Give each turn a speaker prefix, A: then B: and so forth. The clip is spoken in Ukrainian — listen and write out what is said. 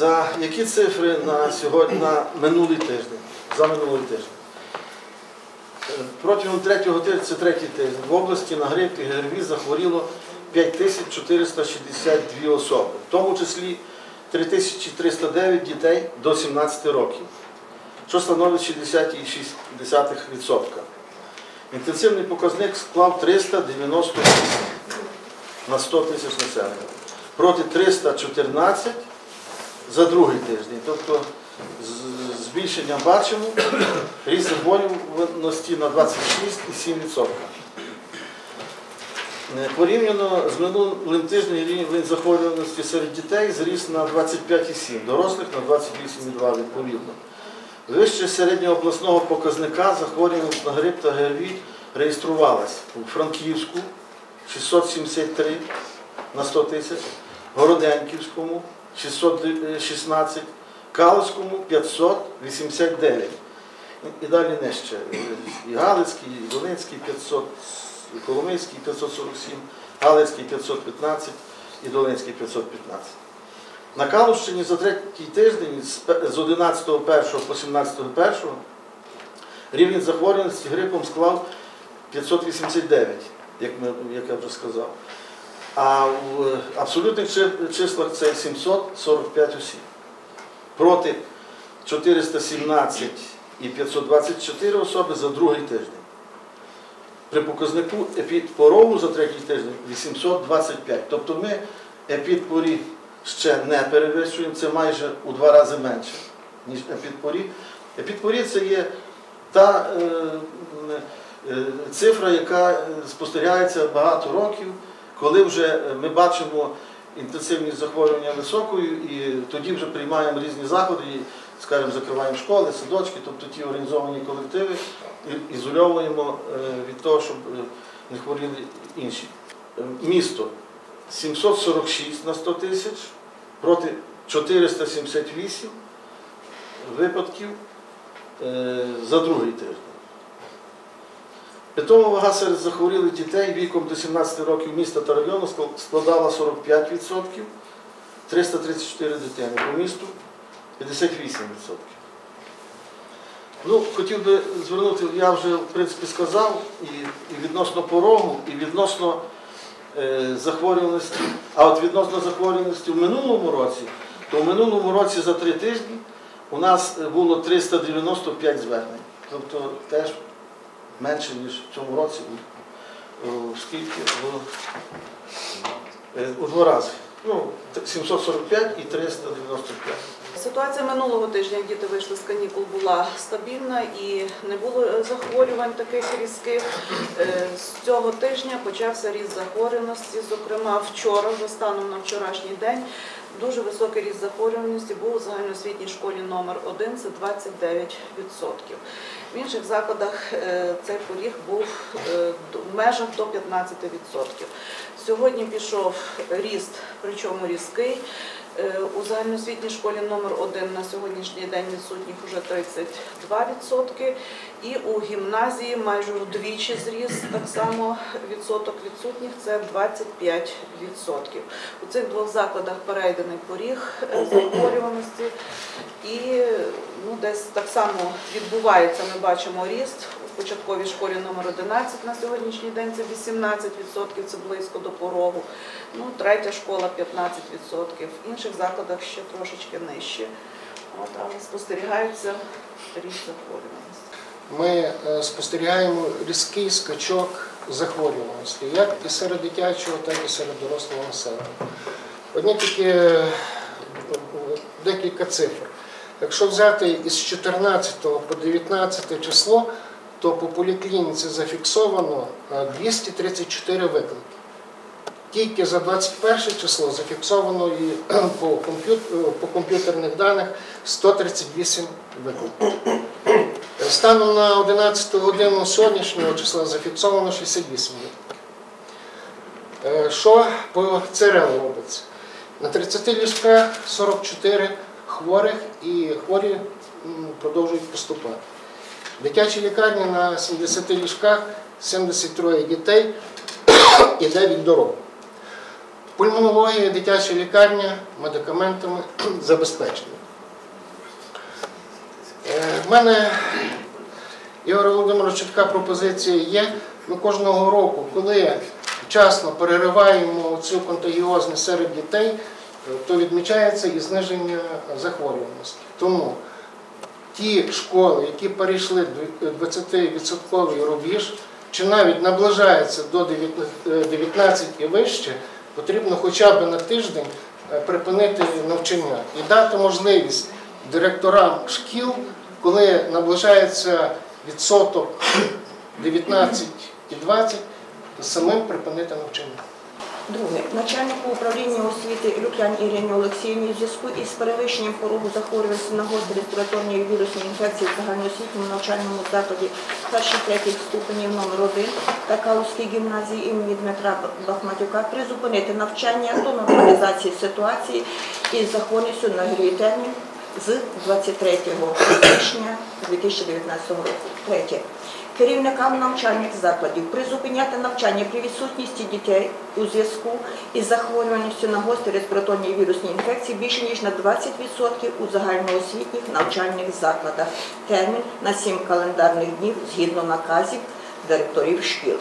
A: За які цифри на сьогодні на минулий тиждень? За минулий тиждень? Е, Протягом третього тижня, це третій тиждень, в області на грип і ГРВІ захворіло 5462 особи, в тому числі 3309 дітей до 17 років, що становить 60,6%. Інтенсивний показник склав 398 на 100 тисяч населення проти 314 за другий тиждень. Тобто збільшення бачимо ріст захворюваності на 26,7%. Е, Порівняно з минулим тижнем рівень захворюваності серед дітей зріс на 25,7, дорослих на 28,2 відповідно. Вище середнього обласного показника захворюваність на грип та ГРВІ реєструвалась у Франківську 673 на 100 тисяч, Городенківському 616, Калицькому 589. І далі нижче. І Галицький, і Волинський 500, і Коломийський 547, Галицький 515 і Долинський 515. На Калущині за третій тиждень з пе- з 11.01 по 17.01 рівень захворюваності грипом склав 589, як, ми, як я вже сказав. А в абсолютних числах це 745 осіб. Проти 417 і 524 особи за другий тиждень. При показнику епідпорогу за третій тиждень 825. Тобто ми епідпорі ще не перевищуємо, це майже у два рази менше, ніж епідпорі. Епідпорі це є та е, е, цифра, яка спостерігається багато років, коли вже ми бачимо інтенсивність захворювання високою, і тоді вже приймаємо різні заходи, і, скажімо, закриваємо школи, садочки, тобто ті організовані колективи, ізольовуємо е, від того, щоб е, не хворіли інші. Е, Місто 746 на 100 тисяч проти 478 випадків е, за другий тиждень. Питома вага серед захворілих дітей віком до 17 років міста та району склад- складала 45%, 334 дитини по місту 58%. Ну, хотів би звернути, я вже в принципі сказав, і, і відносно порогу, і відносно е, захворюваності. А от відносно захворюваності в минулому році, то в минулому році за три тижні у нас е, було 395 звернень. Тобто теж менше, ніж в цьому році, у- у скільки? У, е, два рази. Ну, т- 745 і 395.
B: Ситуація минулого тижня, як діти вийшли з канікул, була стабільна і не було е, захворювань таких різких. Е, З цього тижня почався ріст захворюваності. Зокрема, вчора, вже станом на вчорашній день, дуже високий ріст захворюваності був у загальноосвітній школі номер 1 це 29%. В інших закладах е, цей поріг був в межах до 15%. Сьогодні пішов ріст, причому різкий. Е, У загальноосвітній школі номер 1 на сьогоднішній день відсутніх вже 32%. І у гімназії майже вдвічі зріс так само відсоток відсутніх це 25%. У цих двох закладах перейдений поріг е, захворюваності. І ну, десь так само відбувається, ми бачимо ріст. Початковій школі номер 11 на сьогоднішній день це 18%, це близько до порогу. Ну, третя школа 15%, в інших закладах ще трошечки нижче. От, але спостерігається ріст захворюваності.
C: ми е, спостерігаємо різкий скачок захворюваності, як і серед дитячого, так і серед дорослого населення. Одні тільки е, декілька цифр. Якщо взяти із 14 по 19 число, то по поліклініці зафіксовано е, 234 виклики. Тільки за 21 число зафіксовано і по, комп'ют- е, по комп'ютерних даних 138 викликів. Станом на 11 годину сьогоднішнього числа зафіксовано 68 випадків. Е, Що по ЦРЛ робиться? На 30 ліжках 44 хворих і хворі продовжують поступати. В дитячій лікарні на 70 ліжках 73 дітей і 9 дорог. Пульмонологія, дитяча лікарня медикаментами забезпечені. Е, В мене, Ігор Володимирович, така пропозиція є. Ми кожного року, коли вчасно перериваємо цю контагіозність серед дітей, то відмічається і зниження захворюваності. Тому ті школи, які перейшли 20% рубіж, чи навіть наближаються до 19 і вище, потрібно хоча б на тиждень е, припинити навчання і дати можливість директорам шкіл, коли наближається відсоток 19 і 20, самим припинити навчання.
D: Друге, начальнику управління освіти Люклян Ірині Олексіївні в зв'язку із перевищенням порогу захворюваності на гострі респіраторні вірусні інфекції в загальноосвітньому навчальному закладі перших третіх ступенів номер 1 та Калузькій гімназії імені Дмитра Бахматюка призупинити навчання до нормалізації ситуації із захворюваністю на грій термін з 23 січня 2019 року. Третє. Керівникам навчальних закладів призупиняти навчання при відсутності дітей у зв'язку із захворюваністю на гострі респіраторні вірусні інфекції більше ніж на 20% у загальноосвітніх навчальних закладах. Термін на 7 календарних днів згідно наказів директорів шкіл.